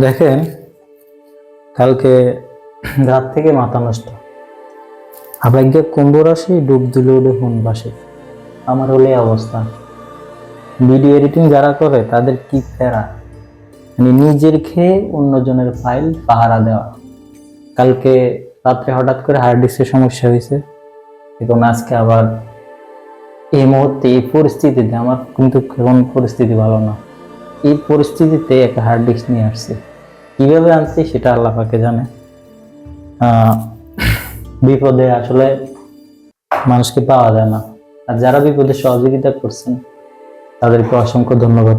দেখেন, কালকে রাত থেকে মাথা নষ্ট। আবেগে কুম্ভ রাশি, ডুব দিল দেখুন বাসে আমার হলে অবস্থা। ভিডিও এডিটিং যারা করে, তাদের কি ফেরা মানে নিজের খেয়ে অন্যজনের ফাইল পাহারা দেওয়া। কালকে রাত্রে হঠাৎ করে হার্ড ডিস্কের সমস্যা হয়েছে। এবং আজকে আবার এই মুহূর্তে এই পরিস্থিতিতে, আমার কিন্তু এখন পরিস্থিতি ভালো না। এই পরিস্থিতিতে একটা হার্ড ডিস্ক নিয়ে আসছে। কীভাবে আনছি সেটা আল্লাহ পাকে জানে। বিপদে আসলে মানুষকে পাওয়া যায় না। আর যারা বিপদে সহযোগিতা করছেন, তাদেরকে অসংখ্য ধন্যবাদ।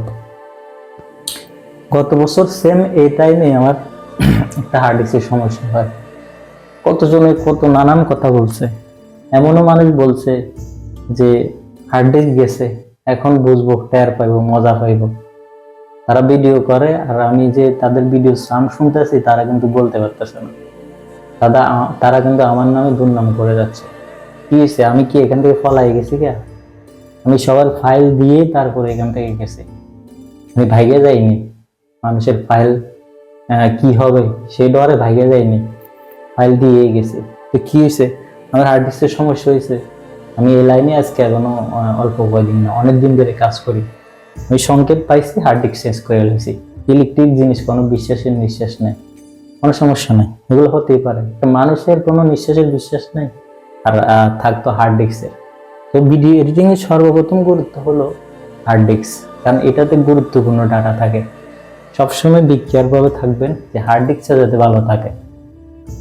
গত বছর সেম এই টাইমে আমার একটা হার্ড ডিস্কের সমস্যা হয়। কতজনে কত নানান কথা বলছে। এমনও মানুষ বলছে যে হার্ড ডিস্ক গেছে, এখন বুঝব, টের পাইবো, মজা পাইবো। তারা ভিডিও করে, আর আমি যে তাদের ভিডিও সাউন্ড শুনতেছি, তারা কিন্তু বলতে পারতেছে না। দাদা তারা কিন্তু আমার নামে দুর্নাম করে যাচ্ছে। কি হয়েছে? আমি কি এখান থেকে ফলাই গেছি কে? আমি সবার ফাইল দিয়ে তারপরে এখান থেকে গেছি। আমি ভাইগে যাইনি। মানুষের ফাইল কি হবে? সেই ডরে ভাইগে যাইনি। ফাইল দিয়ে গেছি। তো কি হয়েছে? আমার হার্ড ডিস্কের সমস্যা হয়েছে। আমি এই লাইনে আজকে এখনও অল্প কয়দিন না অনেক দিন ধরে কাজ করি। আমি সংকেত পাইছি হার্ড ডিস্ক চেঞ্জ করে ফেলেছি ইলেকট্রিক জিনিস কোনো বিশ্বাসের নিঃশ্বাস নেই, কোনো সমস্যা নেই, এগুলো হতেই পারে। মানুষের কোনো নিঃশ্বাসের বিশ্বাস নেই, আর থাকতো হার্ড ডিস্কের তো ভিডিও এডিটিং এর সর্বপ্রথম গুরুত্ব হলো হার্ড ডিস্ক কারণ এটাতে গুরুত্বপূর্ণ ডাটা থাকে। সবসময় বিকেয়ার ভাবে থাকবেন যে হার্ড ডিস্কটা যাতে ভালো থাকে।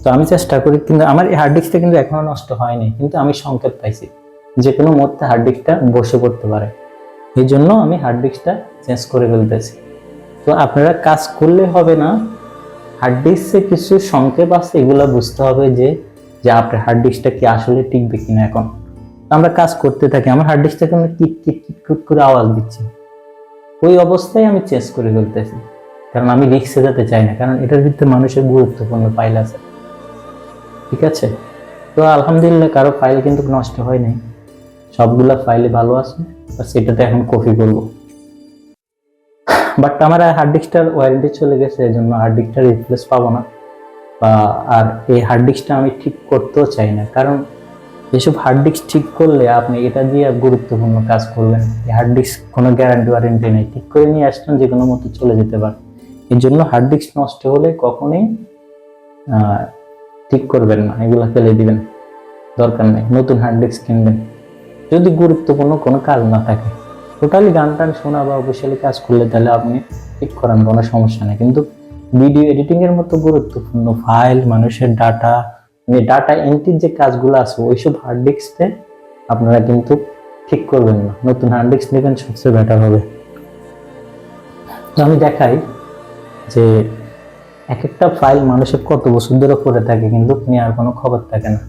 তো আমি চেষ্টা করি, কিন্তু আমার এই হার্ড ডিস্কটা কিন্তু এখনও নষ্ট হয়নি, কিন্তু আমি সংকেত পাইছি। যে কোনো মুহূর্তে হার্ড ডিস্কটা বসে পড়তে পারে। এই জন্য আমি হার্ড ডিস্কটা চেঞ্জ করে ফেলতেছি। তো আপনারা কাজ করলে হবে না হার্ড ডিস্কে কিছু সংক্ষেপ আছে, এগুলো বুঝতে হবে যে যে আপনার হার্ড ডিস্কটা কি আসলে টিকবে কিনা এখন। আমরা কাজ করতে থাকি, আমার হার্ড ডিস্কটা কেন কিট কিট কিট কিট করে আওয়াজ দিচ্ছে। ওই অবস্থায় আমি চেঞ্জ করে ফেলতেছি। কারণ আমি রিক্সে যেতে চাই না, কারণ এটার ভিতরে মানুষের গুরুত্বপূর্ণ ফাইল আছে। ঠিক আছে? তো আলহামদুলিল্লাহ, কারও ফাইল কিন্তু নষ্ট হয় নাই। সবগুলা ফাইলে ভালো আছে, আর সেটাতে এখন কপি করব। বাট আমার হার্ড ডিস্কটার ওয়ারেন্টি চলে গেছে এই জন্য হার্ড ডিস্কটা রিপ্লেস পাবো না। বা, আর এই হার্ড ডিস্কটা আমি ঠিক করতেও চাই না। কারণ, এসব হার্ড ডিস্ক ঠিক করলে আপনি এটা দিয়ে গুরুত্বপূর্ণ কাজ করবেন এই হার্ড ডিস্ক কোনো গ্যারান্টি ওয়ারেন্টি নেই। ঠিক করে নিয়ে আসলেন যে কোনো মতো চলে যেতে পারে। এর জন্য হার্ড ডিস্ক নষ্ট হলে কখনোই ঠিক করবেন না। এগুলো ফেলে দিবেন। দরকার নেই। নতুন হার্ড ডিস্ক কিনবেন। যদি গুরুত্বপূর্ণ কোনো কাজ না থাকে। টোটালি গান টান শোনা বা অফিসিয়ালি কাজ করলে তাহলে আপনি ঠিক করান কোনো সমস্যা নেই। কিন্তু ভিডিও এডিটিং এর মতো গুরুত্বপূর্ণ ফাইল মানুষের ডাটা মানে ডাটা এন্ট্রির যে কাজগুলো আছে, ওইসব হার্ড ডিস্কে আপনারা কিন্তু ঠিক করবেন না। নতুন হার্ড ডিস্ক নেবেন সবচেয়ে বেটার হবে। তো আমি দেখাই যে এক একটা ফাইল মানুষের কত বছর ধরে পড়ে থাকে, কিন্তু নেওয়ার কোনো খবর থাকে না।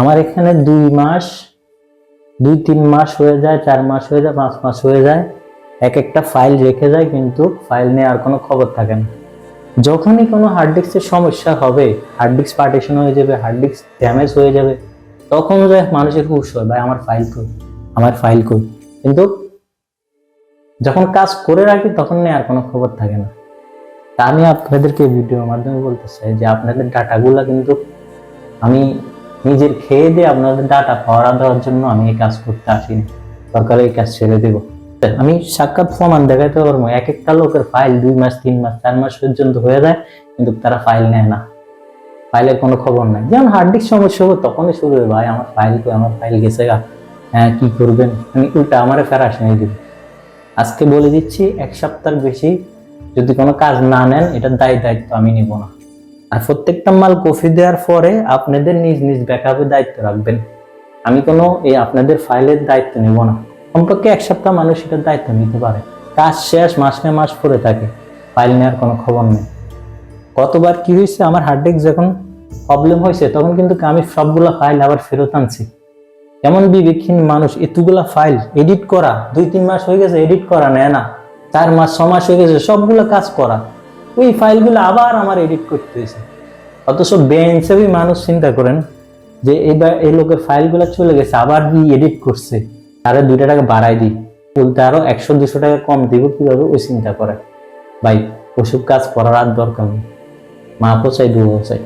আমার এখানে দুই মাস দুই, তিন মাস হয়ে যায়, চার মাস হয়ে যায়, পাঁচ মাস হয়ে যায়, এক একটা ফাইল রেখে যায়, কিন্তু ফাইল নিয়ে আর কোনো খবর থাকে না। যখনই কোনো হার্ড ডিস্কের সমস্যা হবে হার্ড ডিস্ক পার্টিশন হয়ে যাবে হার্ড ডিস্ক ড্যামেজ হয়ে যাবে, তখন যায় মানুষের হুশ হয় ভাই, আমার ফাইল কই আমার ফাইল কই কিন্তু যখন কাজ করে রাখি, তখন নিয়ে আর কোনো খবর থাকে না। তা আমি আপনাদেরকে ভিডিওর মাধ্যমে বলতে চাই যে, আপনাদের ডাটাগুলো কিন্তু আমি নিজের খেয়ে দিয়ে আপনাদের ডাটা পাওয়া দেওয়ার জন্য আমি এই কাজ করতে আসিনি। সরকার এই কাজ ছেড়ে দেব। আমি সাক্ষাৎ প্রমাণ দেখাতে পারব। এক একটা লোকের ফাইল দুই মাস, তিন মাস, চার মাস পর্যন্ত হয়ে যায়, কিন্তু তারা ফাইল নেয় না। ফাইলের কোনো খবর নাই। যেমন হার্ড ডিস্ক সমস্যা হবে তখনই শুরু হবে ভাই, আমার ফাইল কই? আমার ফাইল গেছে গা। হ্যাঁ কি করবেন? আমি উল্টা আমারে ফেরা শুনে দিবে। আজকে বলে দিচ্ছি, এক সপ্তাহের বেশি যদি কোনো কাজ না নেন, এটার দায় দায়িত্ব আমি নিব না। আর প্রত্যেকটা মাল কফি দেওয়ার পরে আপনাদের নিজ নিজ ব্যাকআপের দায়িত্ব রাখবেন। আমি কোনো এই আপনাদের ফাইলের দায়িত্ব নেব না। কমপক্ষে এক সপ্তাহ মানুষ এটার দায়িত্ব নিতে পারে। কাজ শেষ, মাসে মাস পরে থাকে। ফাইল নেওয়ার কোনো খবর নেই। কতবার কি হয়েছে? আমার হার্ড যখন প্রবলেম হয়েছে, তখন কিন্তু আমি সবগুলা ফাইল আবার ফেরত আনছি। এমন বিবেকহীন মানুষ, এতগুলা ফাইল এডিট করা, দুই, তিন মাস হয়ে গেছে এডিট করা নেয় না। চার মাস, ছ মাস হয়ে গেছে, সবগুলো কাজ করা। ওই ফাইলগুলো আবার আমার এডিট করতে হয়েছে। অথচ বে হিসেবেই মানুষ চিন্তা করেন যে এইবার এই লোকের ফাইলগুলো চলে গেছে, আবার এডিট করছে। তারা দুইটা টাকা বাড়াই দিই বলতে আরও একশো দুশো টাকা কম দিব কীভাবে? ওই চিন্তা করে। ভাই, ওসব কাজ করার আর দরকার নেই। মা চাই দুও চাই।